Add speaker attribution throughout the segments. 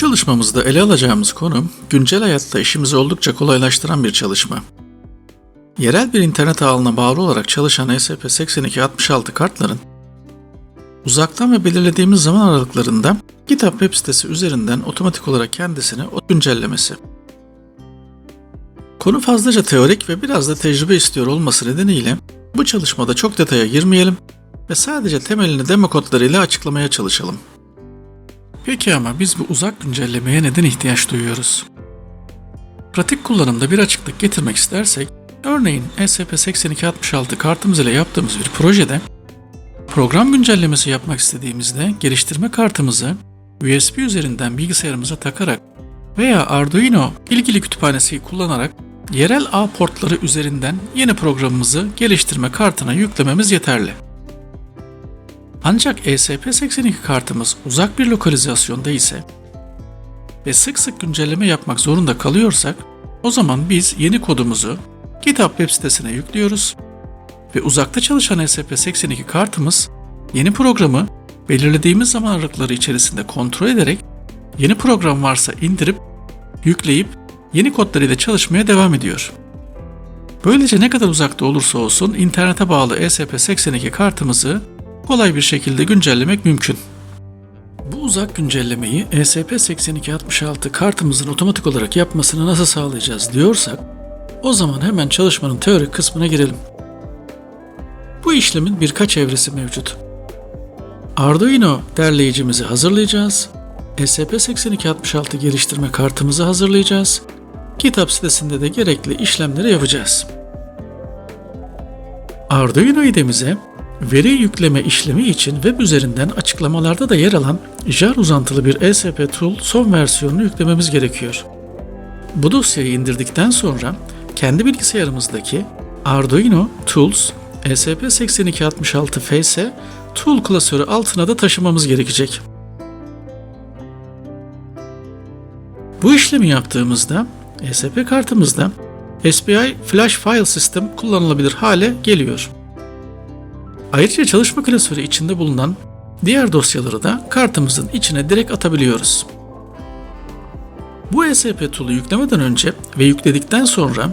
Speaker 1: çalışmamızda ele alacağımız konu, güncel hayatta işimizi oldukça kolaylaştıran bir çalışma. Yerel bir internet ağına bağlı olarak çalışan E ESP8266 kartların uzaktan ve belirlediğimiz zaman aralıklarında GitHub web sitesi üzerinden otomatik olarak kendisini güncellemesi. Konu fazlaca teorik ve biraz da tecrübe istiyor olması nedeniyle bu çalışmada çok detaya girmeyelim ve sadece temelini demo kodlarıyla açıklamaya çalışalım. Peki ama biz bu uzak güncellemeye neden ihtiyaç duyuyoruz? Pratik kullanımda bir açıklık getirmek istersek, örneğin E ESP8266 kartımız ile yaptığımız bir projede program güncellemesi yapmak istediğimizde geliştirme kartımızı USB üzerinden bilgisayarımıza takarak veya Arduino ilgili kütüphanesi kullanarak yerel ağ portları üzerinden yeni programımızı geliştirme kartına yüklememiz yeterli. Ancak E ESP82 kartımız uzak bir lokalizasyonda ise ve sık sık güncelleme yapmak zorunda kalıyorsak o zaman biz yeni kodumuzu GitHub web sitesine yüklüyoruz ve uzakta çalışan E ESP82 kartımız yeni programı belirlediğimiz zaman aralıkları içerisinde kontrol ederek yeni program varsa indirip yükleyip yeni kodlarıyla çalışmaya devam ediyor. Böylece ne kadar uzakta olursa olsun internete bağlı E ESP82 kartımızı kolay bir şekilde güncellemek mümkün. Bu uzak güncellemeyi E ESP8266 kartımızın otomatik olarak yapmasını nasıl sağlayacağız diyorsak, o zaman hemen çalışmanın teorik kısmına girelim. Bu işlemin birkaç evresi mevcut. Arduino derleyicimizi hazırlayacağız. E ESP8266 geliştirme kartımızı hazırlayacağız. GitHub sitesinde de gerekli işlemleri yapacağız. Arduino idemize veri yükleme işlemi için web üzerinden açıklamalarda da yer alan jar uzantılı bir ESP Tool son versiyonunu yüklememiz gerekiyor. Bu dosyayı indirdikten sonra kendi bilgisayarımızdaki Arduino Tools E ESP8266 FS Tool klasörü altına da taşımamız gerekecek. Bu işlemi yaptığımızda ESP kartımızda SPI Flash File System kullanılabilir hale geliyor. Ayrıca çalışma klasörü içinde bulunan diğer dosyaları da kartımızın içine direkt atabiliyoruz. Bu ESP tool'u yüklemeden önce ve yükledikten sonra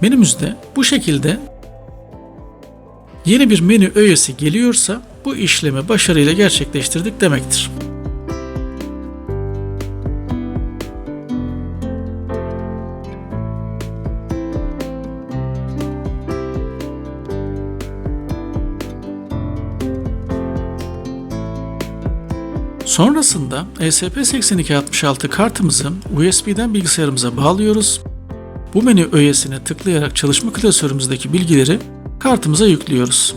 Speaker 1: menümüzde bu şekilde yeni bir menü öğesi geliyorsa bu işlemi başarıyla gerçekleştirdik demektir. Sonrasında E ESP8266 kartımızı USB'den bilgisayarımıza bağlıyoruz. Bu menü öğesine tıklayarak çalışma klasörümüzdeki bilgileri kartımıza yüklüyoruz.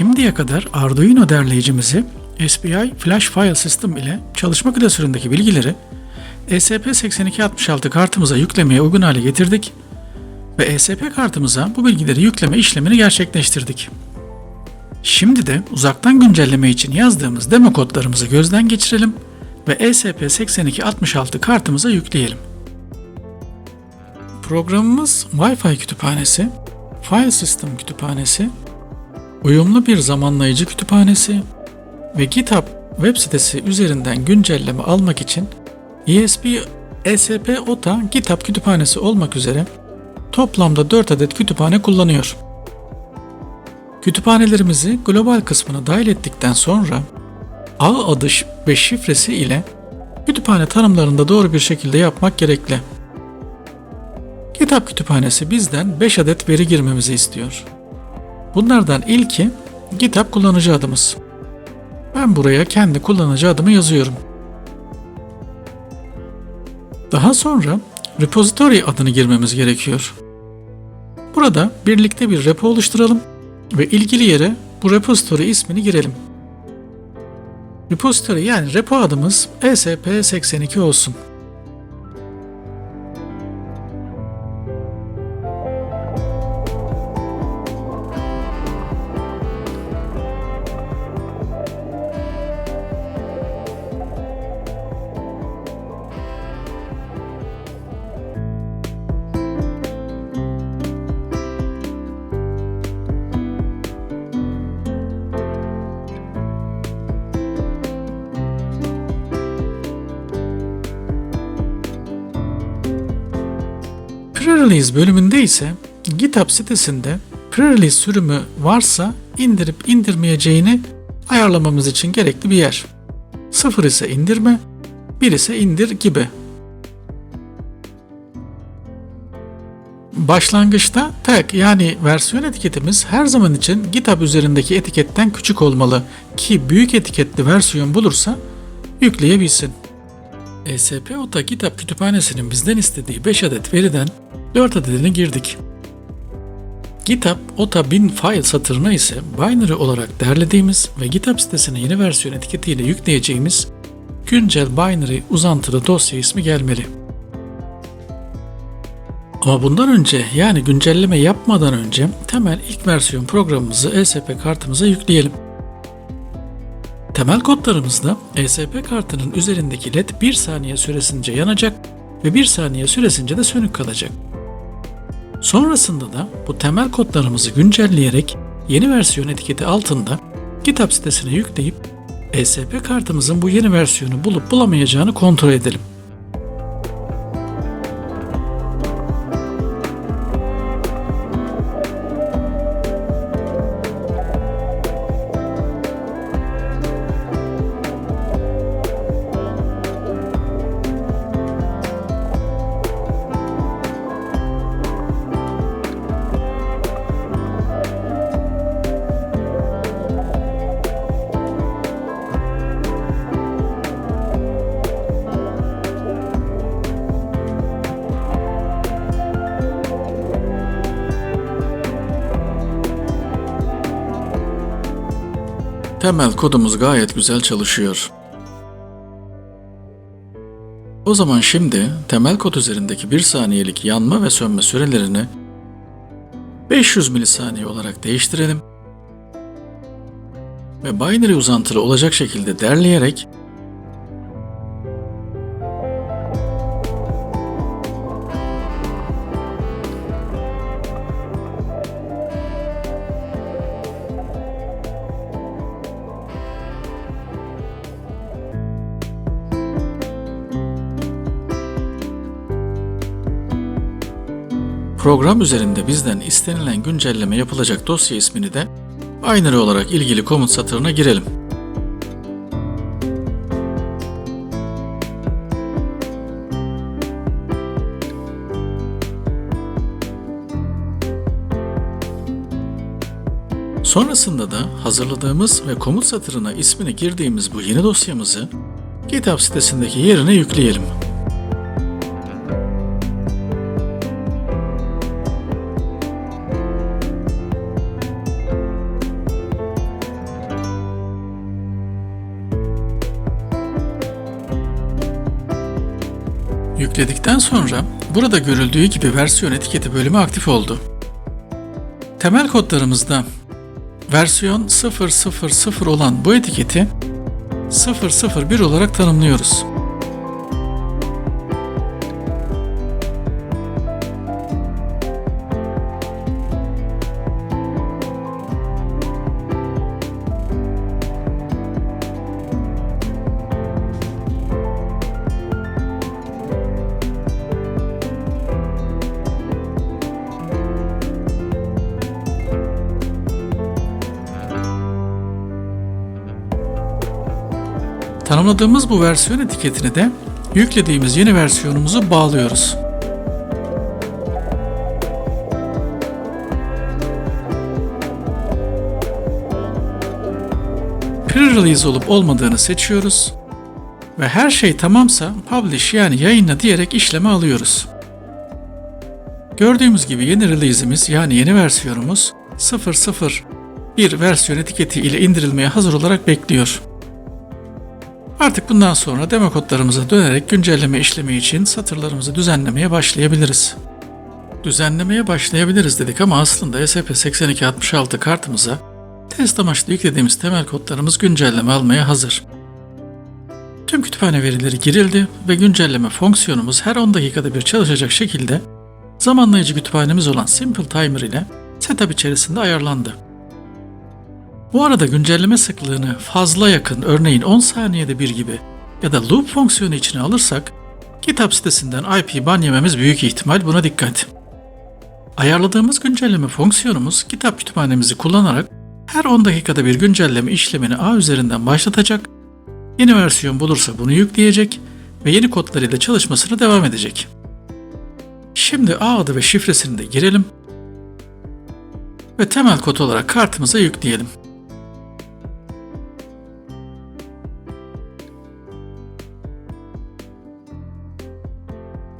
Speaker 1: Şimdiye kadar Arduino derleyicimizi SPI Flash File System ile çalışma klasöründeki bilgileri E ESP8266 kartımıza yüklemeye uygun hale getirdik ve ESP kartımıza bu bilgileri yükleme işlemini gerçekleştirdik. Şimdi de uzaktan güncelleme için yazdığımız demo kodlarımızı gözden geçirelim ve E ESP8266 kartımıza yükleyelim. Programımız Wi-Fi kütüphanesi, File System kütüphanesi uyumlu bir zamanlayıcı kütüphanesi ve GitHub web sitesi üzerinden güncelleme almak için ESP ESP OTA GitHub kütüphanesi olmak üzere toplamda 4 adet kütüphane kullanıyor. Kütüphanelerimizi global kısmına dahil ettikten sonra ağ adı ve şifresi ile kütüphane tanımlarında doğru bir şekilde yapmak gerekli. GitHub kütüphanesi bizden 5 adet veri girmemizi istiyor. Bunlardan ilki GitHub kullanıcı adımız. Ben buraya kendi kullanıcı adımı yazıyorum. Daha sonra repository adını girmemiz gerekiyor. Burada birlikte bir repo oluşturalım ve ilgili yere bu repository ismini girelim. Repository yani repo adımız E ESP82 olsun. Pre-release bölümünde ise GitHub sitesinde pre-release sürümü varsa indirip indirmeyeceğini ayarlamamız için gerekli bir yer. 0 ise indirme, 1 ise indir gibi. Başlangıçta tag yani versiyon etiketimiz her zaman için GitHub üzerindeki etiketten küçük olmalı ki büyük etiketli versiyon bulursa yükleyebilsin. ESP OTA GitHub kütüphanesinin bizden istediği 5 adet veriden 4 adedini girdik. GitHub OTA 1000 file satırına ise binary olarak derlediğimiz ve GitHub sitesine yeni versiyon etiketiyle yükleyeceğimiz güncel binary uzantılı dosya ismi gelmeli. Ama bundan önce yani güncelleme yapmadan önce temel ilk versiyon programımızı ESP kartımıza yükleyelim. Temel kodlarımızda ESP kartının üzerindeki led 1 saniye süresince yanacak ve 1 saniye süresince de sönük kalacak. Sonrasında da bu temel kodlarımızı güncelleyerek yeni versiyon etiketi altında GitHub sitesine yükleyip ESP kartımızın bu yeni versiyonu bulup bulamayacağını kontrol edelim. Temel kodumuz gayet güzel çalışıyor. O zaman şimdi temel kod üzerindeki 1 saniyelik yanma ve sönme sürelerini 500 milisaniye olarak değiştirelim ve binary uzantılı olacak şekilde derleyerek Program üzerinde bizden istenilen güncelleme yapılacak dosya ismini de binary olarak ilgili komut satırına girelim. Sonrasında da hazırladığımız ve komut satırına ismini girdiğimiz bu yeni dosyamızı GitHub sitesindeki yerine yükleyelim. Yükledikten sonra burada görüldüğü gibi versiyon etiketi bölümü aktif oldu. Temel kodlarımızda versiyon 000 olan bu etiketi 001 olarak tanımlıyoruz. Tanımladığımız bu versiyon etiketini de yüklediğimiz yeni versiyonumuzu bağlıyoruz. Pre-release olup olmadığını seçiyoruz ve her şey tamamsa publish yani yayınla diyerek işleme alıyoruz. Gördüğümüz gibi yeni release'imiz yani yeni versiyonumuz 001 versiyon etiketi ile indirilmeye hazır olarak bekliyor. Artık bundan sonra demo kodlarımıza dönerek güncelleme işlemi için satırlarımızı düzenlemeye başlayabiliriz. Düzenlemeye başlayabiliriz dedik ama aslında SCP-8266 kartımıza test amaçlı yüklediğimiz temel kodlarımız güncelleme almaya hazır. Tüm kütüphane verileri girildi ve güncelleme fonksiyonumuz her 10 dakikada bir çalışacak şekilde zamanlayıcı kütüphanemiz olan Simple Timer ile setup içerisinde ayarlandı. Bu arada güncelleme sıklığını fazla yakın örneğin 10 saniyede bir gibi ya da loop fonksiyonu içine alırsak kitap sitesinden IP ban yememiz büyük ihtimal buna dikkat. Ayarladığımız güncelleme fonksiyonumuz kitap kütüphanemizi kullanarak her 10 dakikada bir güncelleme işlemini A üzerinden başlatacak, yeni versiyon bulursa bunu yükleyecek ve yeni kodlarıyla çalışmasına devam edecek. Şimdi A adı ve şifresini de girelim ve temel kod olarak kartımıza yükleyelim.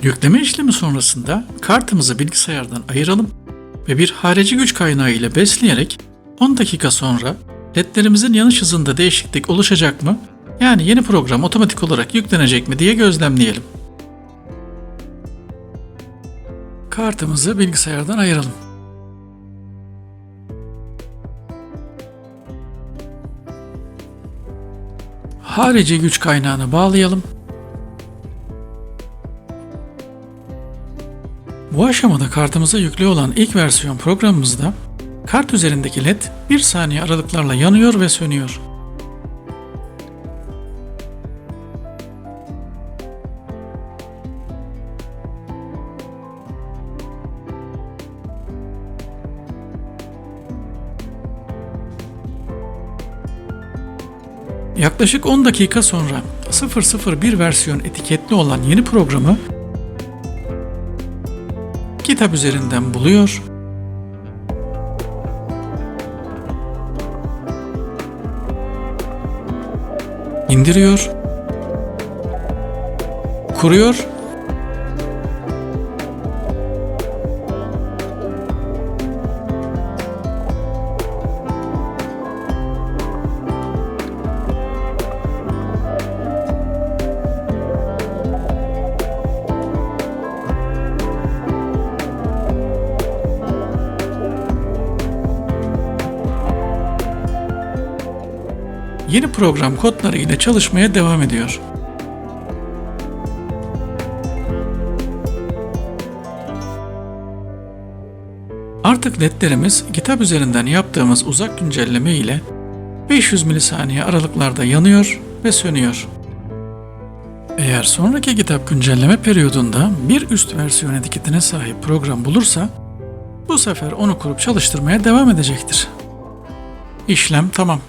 Speaker 1: Yükleme işlemi sonrasında kartımızı bilgisayardan ayıralım ve bir harici güç kaynağı ile besleyerek 10 dakika sonra ledlerimizin yanış hızında değişiklik oluşacak mı? Yani yeni program otomatik olarak yüklenecek mi diye gözlemleyelim. Kartımızı bilgisayardan ayıralım. Harici güç kaynağını bağlayalım Bu aşamada kartımıza yüklü olan ilk versiyon programımızda kart üzerindeki led 1 saniye aralıklarla yanıyor ve sönüyor. Yaklaşık 10 dakika sonra 001 versiyon etiketli olan yeni programı kitap üzerinden buluyor. indiriyor. Kuruyor. Yeni program kodları ile çalışmaya devam ediyor. Artık ledlerimiz kitap üzerinden yaptığımız uzak güncelleme ile 500 milisaniye aralıklarda yanıyor ve sönüyor. Eğer sonraki kitap güncelleme periyodunda bir üst versiyon etiketine sahip program bulursa bu sefer onu kurup çalıştırmaya devam edecektir. İşlem tamam.